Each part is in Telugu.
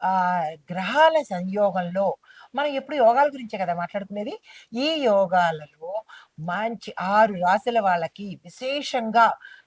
ఆ గ్రహాల సంయోగంలో మనం ఎప్పుడు యోగాల గురించే కదా మాట్లాడుకునేది? ఈ యోగాలలో మంచి ఆరు రాశుల వాళ్ళకి విశేషంగా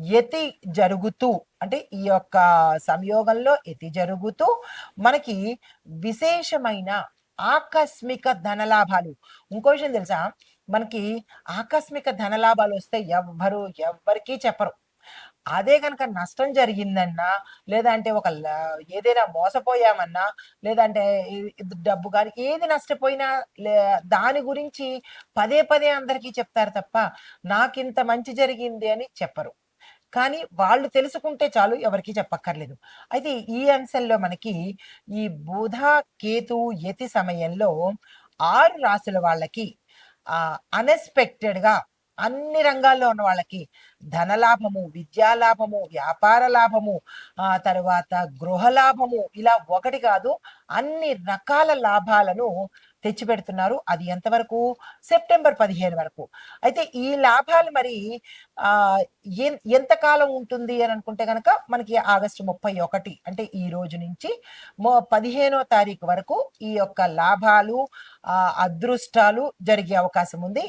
యతి జరుగుతూ అంటే ఈ యొక్క సంయోగంలో యతి జరుగుతూ మనకి విశేషమైన ఆకస్మిక ధనలాభాలు. ఇంకో విషయం తెలుసా? మనకి ఆకస్మిక ధనలాభాలు వస్తే ఎవ్వరు ఎవ్వరికీ చెప్పరు. అదే కనుక నష్టం జరిగిందన్నా లేదంటే ఒక ఏదైనా మోసపోయామన్నా లేదంటే డబ్బు కానీ ఏది నష్టపోయినా లే- దాని గురించి పదే పదే అందరికీ చెప్తారు తప్ప నాకింత మంచి జరిగింది అని చెప్పరు. కానీ వాళ్ళు తెలుసుకుంటే చాలు ఎవరికి చెప్పక్కర్లేదు. అయితే ఈ అంశంలో మనకి ఈ బుధ కేతు యతి సమయంలో ఆరు రాసుల వాళ్ళకి ఆ అన్ఎక్స్పెక్టెడ్గా అన్ని రంగాల్లో ఉన్న వాళ్ళకి ధనలాభము విద్యా లాభము వ్యాపార లాభము ఆ తర్వాత గృహ లాభము ఇలా ఒకటి కాదు అన్ని రకాల లాభాలను తెచ్చిపెడుతున్నారు అది ఎంతవరకు సెప్టెంబర్ పదిహేను వరకు. అయితే ఈ లాభాలు మరి ఆ ఎంతకాలం ఉంటుంది అని అనుకుంటే కనుక మనకి ఆగస్టు ముప్పై ఒకటి అంటే ఈ రోజు నుంచి పదిహేనో తారీఖు వరకు ఈ యొక్క లాభాలు ఆ అదృష్టాలు జరిగే అవకాశం ఉంది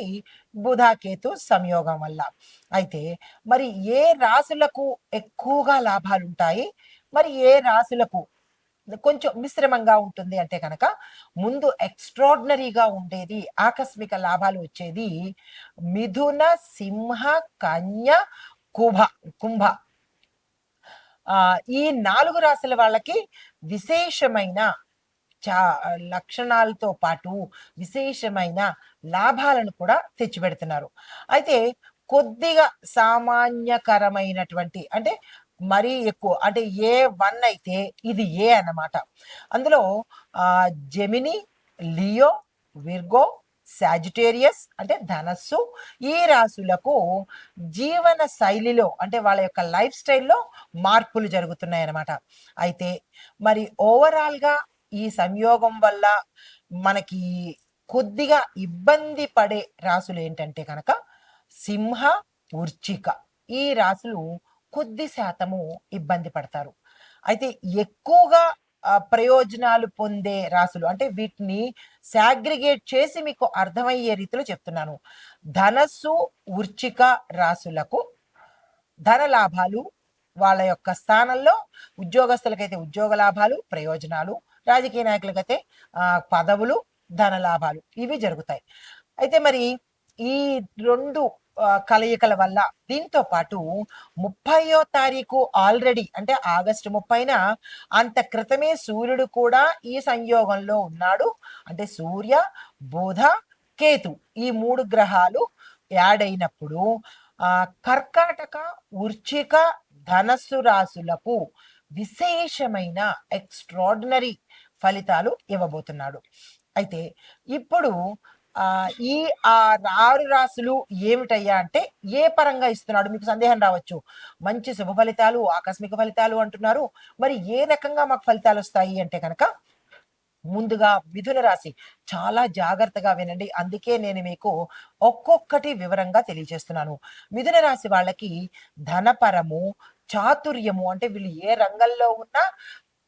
బుధాకేతు సంయోగం వల్ల. అయితే మరి ఏ రాశులకు ఎక్కువగా లాభాలు ఉంటాయి? మరి ఏ రాశులకు కొంచెం మిశ్రమంగా ఉంటుంది అంటే కనుక ముందు ఎక్స్ట్రాడినరీగా ఉండేది ఆకస్మిక లాభాలు వచ్చేది మిథున సింహ కన్య కుభ కుంభ. ఈ నాలుగు రాశుల వాళ్ళకి విశేషమైన చా లక్షణాలతో పాటు విశేషమైన లాభాలను కూడా తెచ్చిపెడుతున్నారు. అయితే కొద్దిగా సామాన్యకరమైనటువంటి అంటే మరీ ఎక్కువ. అంటే ఏ వన్ అయితే ఇది ఏ అన్నమాట. అందులో జెమిని లియో విర్గో సాజిటేరియస్ అంటే ధనస్సు ఈ రాశులకు జీవన శైలిలో అంటే వాళ్ళ యొక్క లైఫ్ స్టైల్లో మార్పులు జరుగుతున్నాయి అన్నమాట అయితే మరి ఓవరాల్గా ఈ సంయోగం వల్ల మనకి కొద్దిగా ఇబ్బంది పడే రాసులు ఏంటంటే కనుక సింహ ఉర్చిక ఈ రాసులు కొద్ది శాతము ఇబ్బంది పడతారు. అయితే ఎక్కువగా ప్రయోజనాలు పొందే రాసులు అంటే వీటిని సాగ్రిగేట్ చేసి మీకు అర్థమయ్యే రీతిలో చెప్తున్నాను. ధనస్సు ఉర్చిక రాసులకు ధన లాభాలు వాళ్ళ యొక్క స్థానంలో ఉద్యోగస్తులకైతే ఉద్యోగ లాభాలు ప్రయోజనాలు రాజకీయ నాయకులకైతే పదవులు ధన లాభాలు ఇవి జరుగుతాయి. అయితే మరి ఈ రెండు కలయికల వల్ల. దీంతో పాటు ముప్పయో తారీఖు ఆల్రెడీ అంటే ఆగస్టు ముప్పైన అంత క్రితమే సూర్యుడు కూడా ఈ సంయోగంలో ఉన్నాడు. అంటే సూర్య బుధ కేతు ఈ మూడు గ్రహాలు యాడ్ అయినప్పుడు ఆ కర్కాటక ఉర్చిక ధనస్సు రాశులకు విశేషమైన ఎక్స్ట్రాడినరీ ఫలితాలు ఇవ్వబోతున్నాడు. అయితే ఇప్పుడు ఈ ఆ ఆరు రాశులు ఏమిటయ్యా అంటే ఏ పరంగా ఇస్తున్నాడు? మీకు సందేహం రావచ్చు. మంచి శుభ ఫలితాలు ఆకస్మిక ఫలితాలు అంటున్నారు. మరి ఏ రకంగా మాకు ఫలితాలు వస్తాయి అంటే కనుక ముందుగా మిథున రాశి. చాలా జాగ్రత్తగా వినండి. అందుకే నేను మీకు ఒక్కొక్కటి వివరంగా తెలియజేస్తున్నాను. మిథున రాశి వాళ్ళకి ధనపరము చాతుర్యము అంటే వీళ్ళు ఏ రంగంలో ఉన్నా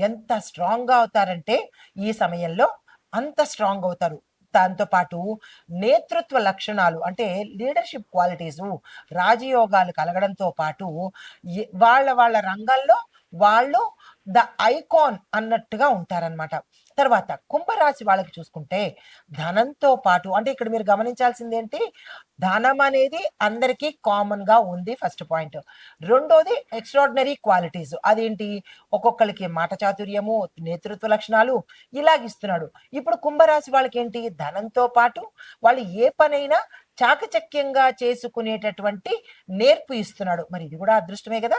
ఎంత స్ట్రాంగ్గా అవుతారంటే ఈ సమయంలో అంత స్ట్రాంగ్ అవుతారు. దాంతో పాటు నేతృత్వ లక్షణాలు అంటే లీడర్షిప్ క్వాలిటీస్ రాజయోగాలు కలగడంతో పాటు వాళ్ళ వాళ్ళ రంగంలో వాళ్ళు ద ఐకాన్ అన్నట్టుగా ఉంటారన్నమాట. తర్వాత కుంభరాశి వాళ్ళకి చూసుకుంటే ధనంతో పాటు అంటే ఇక్కడ మీరు గమనించాల్సింది ఏంటి ధనం అనేది అందరికీ కామన్గా ఉంది ఫస్ట్ పాయింట్ రెండోది ఎక్స్ట్రాడినరీ క్వాలిటీస్ అదేంటి? ఒక్కొక్కరికి మాట చాతుర్యము నేతృత్వ లక్షణాలు ఇలాగిస్తున్నాడు ఇప్పుడు కుంభరాశి వాళ్ళకి ఏంటి ధనంతో పాటు వాళ్ళు ఏ పనైనా చాకచక్యంగా చేసుకునేటటువంటి నేర్పు ఇస్తున్నాడు. మరి ఇది కూడా అదృష్టమే కదా?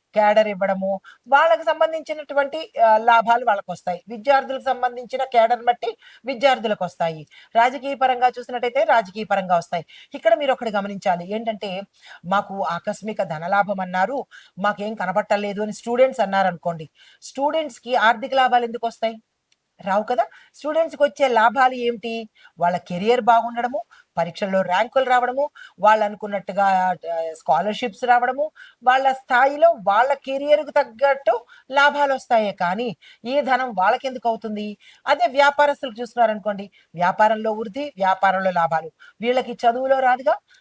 క్యాడర్ ఇవ్వడము వాళ్ళకి సంబంధించినటువంటి లాభాలు వాళ్ళకు వస్తాయి విద్యార్థులకు సంబంధించిన క్యాడర్ బట్టి విద్యార్థులకు వస్తాయి రాజకీయ పరంగా చూసినట్టయితే రాజకీయ పరంగా వస్తాయి. ఇక్కడ మీరు ఒకటి గమనించాలి. ఏంటంటే మాకు ఆకస్మిక ధనలాభం అన్నారు. మాకేం కనబట్టలేదు అని స్టూడెంట్స్ అన్నారు అనుకోండి స్టూడెంట్స్కి ఆర్థిక లాభాలు ఎందుకు వస్తాయి రావు కదా. స్టూడెంట్స్కి వచ్చే లాభాలు ఏమిటి? వాళ్ళ కెరియర్ బాగుండడము పరీక్షల్లో ర్యాంకులు రావడము వాళ్ళు అనుకున్నట్టుగా స్కాలర్షిప్స్ రావడము వాళ్ళ స్థాయిలో వాళ్ళ కెరియర్కు తగ్గట్టు లాభాలు వస్తాయే కానీ ఈ ధనం వాళ్ళకెందుకు అవుతుంది? అదే వ్యాపారస్తులకు చూస్తున్నారనుకోండి వ్యాపారంలో వృద్ధి వ్యాపారంలో లాభాలు. వీళ్ళకి చదువులో రాదుగా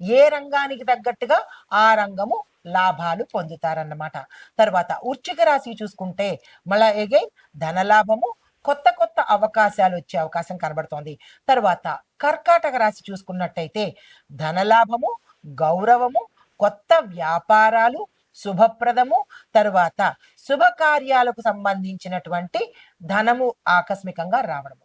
ఏ రంగానికి తగ్గట్టుగా ఆ రంగము లాభాలు పొందుతారన్నమాట. తర్వాత వృశ్చిక రాశి చూసుకుంటే మళ్ళా ఎగైన్ ధనలాభము కొత్త కొత్త అవకాశాలు వచ్చే అవకాశం కనబడుతోంది. తర్వాత కర్కాటక రాశి చూసుకున్నట్టయితే ధనలాభము గౌరవము కొత్త వ్యాపారాలు శుభప్రదము తరువాత శుభకార్యాలకు సంబంధించినటువంటి ధనము ఆకస్మికంగా రావడము.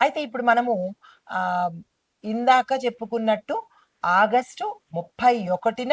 అయితే ఇప్పుడు మనము ఇందాక చెప్పుకున్నట్టు ఆగస్టు ముప్పై ఒకటిన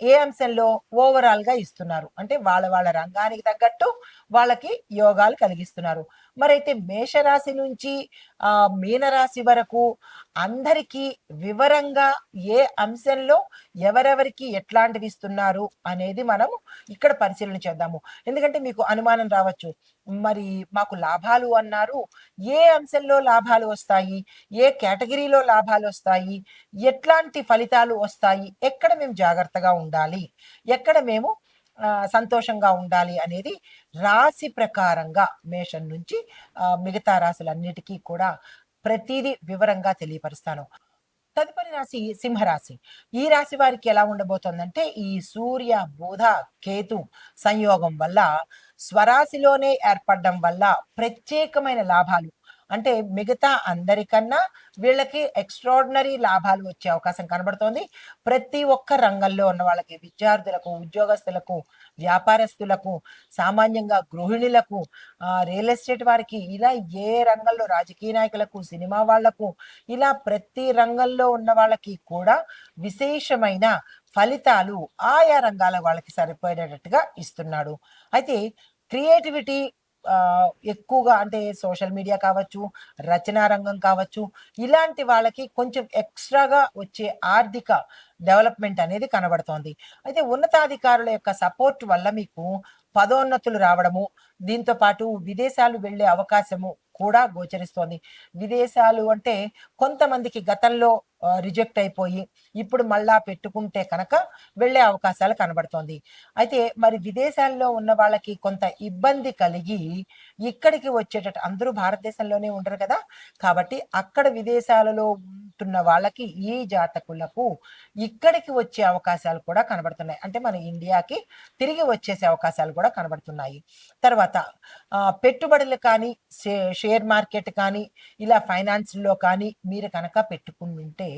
ఏ అంశంలో ఓవరాల్గా ఇస్తున్నారు? అంటే వాళ్ళ వాళ్ళ రంగానికి తగ్గట్టు వాళ్ళకి యోగాలు కలిగిస్తున్నారు. మరైతే మేషరాశి నుంచి ఆ మీనరాశి వరకు అందరికీ వివరంగా ఏ అంశంలో ఎవరెవరికి ఎట్లాంటివి ఇస్తున్నారు అనేది మనం ఇక్కడ పరిశీలన చేద్దాము. ఎందుకంటే మీకు అనుమానం రావచ్చు. మరి మాకు లాభాలు అన్నారు. ఏ అంశంలో లాభాలు వస్తాయి? ఏ కేటగిరీలో లాభాలు వస్తాయి? ఎట్లాంటి ఫలితాలు వస్తాయి? ఎక్కడ మేము జాగ్రత్తగా ఉండాలి? ఎక్కడ మేము సంతోషంగా ఉండాలి అనేది రాశి ప్రకారంగా మేషం నుంచి మిగతా రాశులన్నిటికీ కూడా ప్రతిదీ వివరంగా తెలియపరుస్తాను. తదుపరి రాశి సింహరాశి. ఈ రాశి వారికి ఎలా ఉండబోతోందంటే ఈ సూర్య బుధ కేతు సంయోగం వల్ల స్వరాశిలోనే ఏర్పడడం వల్ల ప్రత్యేకమైన లాభాలు అంటే మిగతా అందరికన్నా వీళ్ళకి ఎక్స్ట్రాడినరీ లాభాలు వచ్చే అవకాశం కనబడుతోంది. ప్రతి ఒక్క రంగంలో ఉన్న వాళ్ళకి విద్యార్థులకు ఉద్యోగస్తులకు వ్యాపారస్తులకు సామాన్యంగా గృహిణులకు రియల్ ఎస్టేట్ వారికి ఇలా ఏ రంగంలో రాజకీయ నాయకులకు సినిమా వాళ్ళకు ఇలా ప్రతి రంగంలో ఉన్న వాళ్ళకి కూడా విశేషమైన ఫలితాలు ఆయా రంగాల వాళ్ళకి సరిపోయేటట్టుగా ఇస్తున్నాడు. అయితే క్రియేటివిటీ ఎక్కువగా అంటే సోషల్ మీడియా కావచ్చు రచనా రంగం కావచ్చు ఇలాంటి వాళ్ళకి కొంచెం ఎక్స్ట్రాగా వచ్చే ఆర్థిక డెవలప్మెంట్ అనేది కనబడుతోంది. అయితే ఉన్నతాధికారుల యొక్క సపోర్ట్ వల్ల మీకు పదోన్నతులు రావడము దీంతో పాటు విదేశాలు వెళ్ళే అవకాశము కూడా గోచరిస్తోంది. విదేశాలు అంటే కొంతమందికి గతంలో రిజెక్ట్ అయిపోయి ఇప్పుడు మళ్ళా పెట్టుకుంటే కనుక వెళ్ళే అవకాశాలు కనబడుతోంది. అయితే మరి విదేశాల్లో ఉన్న వాళ్ళకి కొంత ఇబ్బంది కలిగి ఇక్కడికి వచ్చేటట్టు అందరూ భారతదేశంలోనే ఉండరు కదా. కాబట్టి అక్కడ విదేశాలలో ఉంటున్న వాళ్ళకి ఈ జాతకులకు ఇక్కడికి వచ్చే అవకాశాలు కూడా కనబడుతున్నాయి. అంటే మన ఇండియాకి తిరిగి వచ్చేసే అవకాశాలు కూడా కనబడుతున్నాయి. తర్వాత పెట్టుబడులు కానీ షేర్ మార్కెట్ కానీ ఇలా ఫైనాన్స్లో కానీ మీరు కనుక పెట్టుకుంటే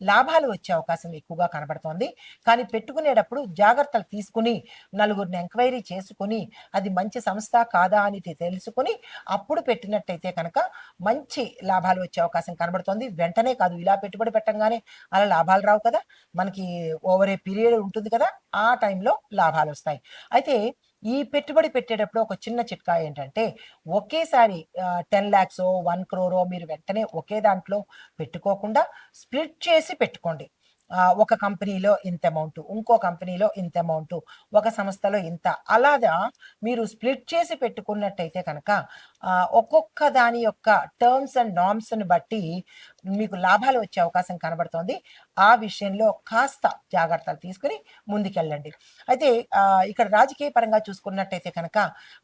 లాభాలు వచ్చే అవకాశం ఎక్కువగా కనబడుతోంది. కానీ పెట్టుకునేటప్పుడు జాగ్రత్తలు తీసుకుని నలుగురిని ఎంక్వైరీ చేసుకుని అది మంచి సంస్థ కాదా అని తెలుసుకుని అప్పుడు పెట్టినట్టయితే కనుక మంచి లాభాలు వచ్చే అవకాశం కనబడుతోంది. వెంటనే కాదు ఇలా పెట్టుబడి పెట్టంగానే అలా లాభాలు రావు కదా! మనకి ఓవర్ ఏ పీరియడ్ ఉంటుంది కదా! ఆ టైంలో లాభాలు వస్తాయి. అయితే ఈ పెట్టుబడి పెట్టేటప్పుడు ఒక చిన్న చిట్కా ఏంటంటే ఒకేసారి టెన్ ల్యాక్స్ వన్ క్రోరో మీరు వెంటనే ఒకే దాంట్లో పెట్టుకోకుండా స్ప్లిట్ చేసి పెట్టుకోండి. ఒక కంపెనీలో ఇంత అమౌంట్ ఇంకో కంపెనీలో ఇంత అమౌంట్ ఒక సంస్థలో ఇంత. అలాగా మీరు స్ప్లిట్ చేసి పెట్టుకున్నట్టయితే కనుక ఒక్కొక్క దాని యొక్క టర్మ్స్ అండ్ నామ్స్ని బట్టి మీకు లాభాలు వచ్చే అవకాశం కనబడుతోంది. ఆ విషయంలో కాస్త జాగ్రత్తలు తీసుకుని ముందుకెళ్ళండి. అయితే ఇక్కడ రాజకీయ పరంగా చూసుకున్నట్టయితే కనుక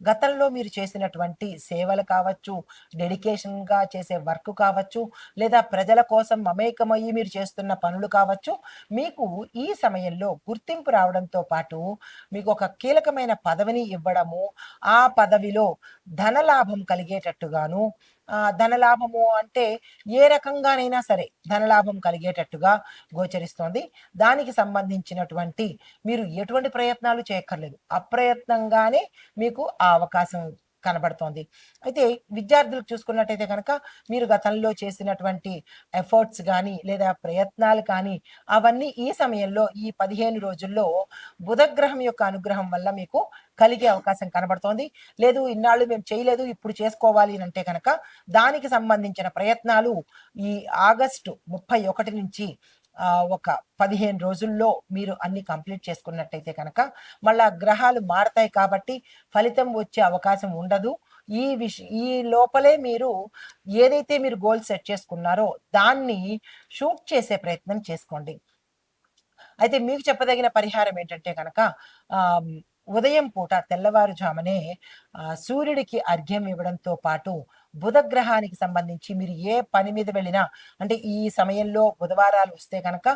గతంలో మీరు చేసినటువంటి సేవలు కావచ్చు డెడికేషన్గా చేసే వర్క్ కావచ్చు లేదా ప్రజల కోసం మమేకమయ్యి మీరు చేస్తున్న పనులు కావచ్చు మీకు ఈ సమయంలో గుర్తింపు రావడంతో పాటు మీకు ఒక కీలకమైన పదవిని ఇవ్వడము ఆ పదవిలో ధనలాభం కలిగేటట్టుగాను ధనలాభము అంటే ఏ రకంగానైనా సరే ధనలాభం కలిగేటట్టుగా గోచరిస్తోంది. దానికి సంబంధించినటువంటి మీరు ఎటువంటి ప్రయత్నాలు చేయక్కర్లేదు. అప్రయత్నంగానే మీకు ఆ అవకాశం కనబడుతోంది. అయితే విద్యార్థులకు చూసుకున్నట్టయితే కనుక మీరు గతంలో చేసినటువంటి ఎఫర్ట్స్ కానీ లేదా ప్రయత్నాలు కానీ అవన్నీ ఈ సమయంలో ఈ పదిహేను రోజుల్లో బుధగ్రహం యొక్క అనుగ్రహం వల్ల మీకు కలిగే అవకాశం కనబడుతోంది. లేదు ఇన్నాళ్ళు మేము చేయలేదు ఇప్పుడు చేసుకోవాలి అని అంటే కనుక దానికి సంబంధించిన ప్రయత్నాలు ఈ ఆగస్టు ముప్పై ఒకటి నుంచి ఒక పదిహేను రోజుల్లో మీరు అన్ని కంప్లీట్ చేసుకున్నట్టయితే కనుక మళ్ళా గ్రహాలు మారతాయి కాబట్టి ఫలితం వచ్చే అవకాశం ఉండదు. ఈ విష ఈ లోపలే మీరు ఏదైతే మీరు గోల్ సెట్ చేసుకున్నారో దాన్ని షూట్ చేసే ప్రయత్నం చేసుకోండి. అయితే మీకు చెప్పదగిన పరిహారం ఏంటంటే కనుక ఉదయం పూట తెల్లవారుజామునే సూర్యుడికి అర్ఘ్యం ఇవ్వడంతో పాటు బుధగ్రహానికి సంబంధించి మీరు ఏ పని మీద వెళ్ళినా అంటే ఈ సమయంలో బుధవారాలు వస్తే కనుక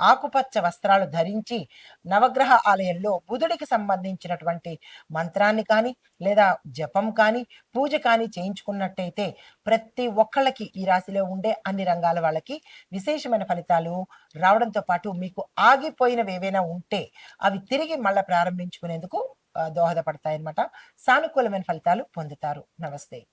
ఆకుపచ్చ వస్త్రాలు ధరించి నవగ్రహ ఆలయంలో బుధుడికి సంబంధించినటువంటి మంత్రాన్ని కానీ లేదా జపం కానీ పూజ కానీ చేయించుకున్నట్టయితే ప్రతి ఒక్కళ్ళకి ఈ రాశిలో ఉండే అన్ని రంగాల వాళ్ళకి విశేషమైన ఫలితాలు రావడంతో పాటు మీకు ఆగిపోయినవి ఏవైనా ఉంటే అవి తిరిగి మళ్ళీ ప్రారంభించుకునేందుకు దోహదపడతాయన్నమాట. సానుకూలమైన ఫలితాలు పొందుతారు. నమస్తే.